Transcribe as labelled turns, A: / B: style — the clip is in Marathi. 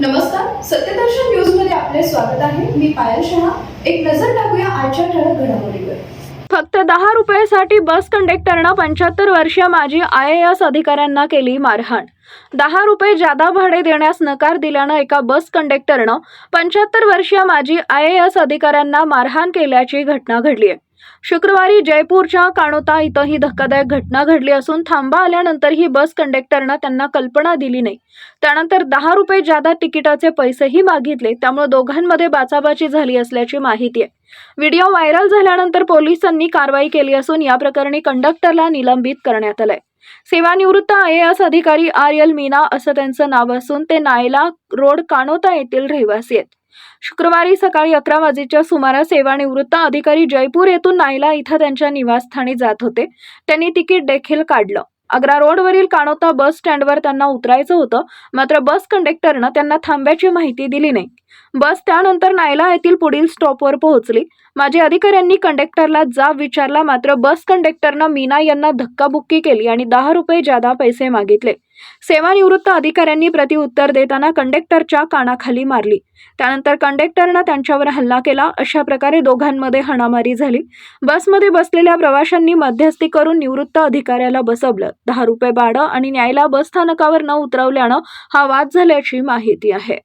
A: नमस्कार सत्यदर्शन न्यूजमध्ये आपले स्वागत आहे. मी पायल शहा. एक नजर टाकूया आजच्या ठळक घडामोडीवर.
B: फक्त दहा रुपयासाठी बस कंडक्टरनं पंच्याहत्तर वर्षीय माजी आय ए एस अधिकाऱ्यांना केली मारहाण. दहा रुपये जादा भाडे देण्यास नकार दिल्यानं एका बस कंडक्टरनं पंच्याहत्तर वर्षीय माजी आय ए एस अधिकाऱ्यांना मारहाण केल्याची घटना घडली आहे शुक्रवारी जयपूरच्या काणोता इथं ही धक्कादायक घटना घडली असून थांबा आल्यानंतर ही बस कंडक्टरनं त्यांना कल्पना दिली नाही. त्यानंतर दहा रुपये जादा तिकिटाचे पैसेही मागितले त्यामुळे दोघांमध्ये बाचाबाची झाली असल्याची माहिती आहे. व्हिडिओ व्हायरल झाल्यानंतर पोलिसांनी कारवाई केली असून या प्रकरणी कंडक्टरला निलंबित करण्यात आलंय. सेवानिवृत्त आय ए एस अधिकारी आर एल मीना असं त्यांचं नाव असून ते नायला रोड काणोता येथील रहिवासी आहेत. शुक्रवारी सकाळी अकरा वाजेच्या सुमारास सेवानिवृत्त अधिकारी जयपूर येथून नायला इथं त्यांच्या निवासस्थानी जात होते. त्यांनी तिकीट देखील काढलं. आग्रा रोडवरील काणोता बस स्टँडवर त्यांना उतरायचं होतं मात्र बस कंडक्टरनं त्यांना थांब्याची माहिती दिली नाही. बस त्यानंतर नायला येथील पुढील स्टॉपवर पोहोचली. माझ्या अधिकाऱ्यांनी कंडक्टरला जाब विचारला मात्र बस कंडक्टरनं मीना यांना धक्काबुक्की केली आणि दहा रुपये जादा पैसे मागितले. सेवानिवृत्त अधिकाऱ्यांनी प्रतिउत्तर देताना कंडक्टरच्या कानाखाली मारली. त्यानंतर कंडक्टरनं त्यांच्यावर हल्ला केला. अशा प्रकारे दोघांमध्ये हाणामारी झाली. बसमध्ये बसलेल्या प्रवाशांनी मध्यस्थी करून निवृत्त अधिकाऱ्याला बसवलं. दहा रुपये भाडं आणि न्यायला बस स्थानकावर न उतरवल्यानं हा वाद झाल्याची माहिती आहे.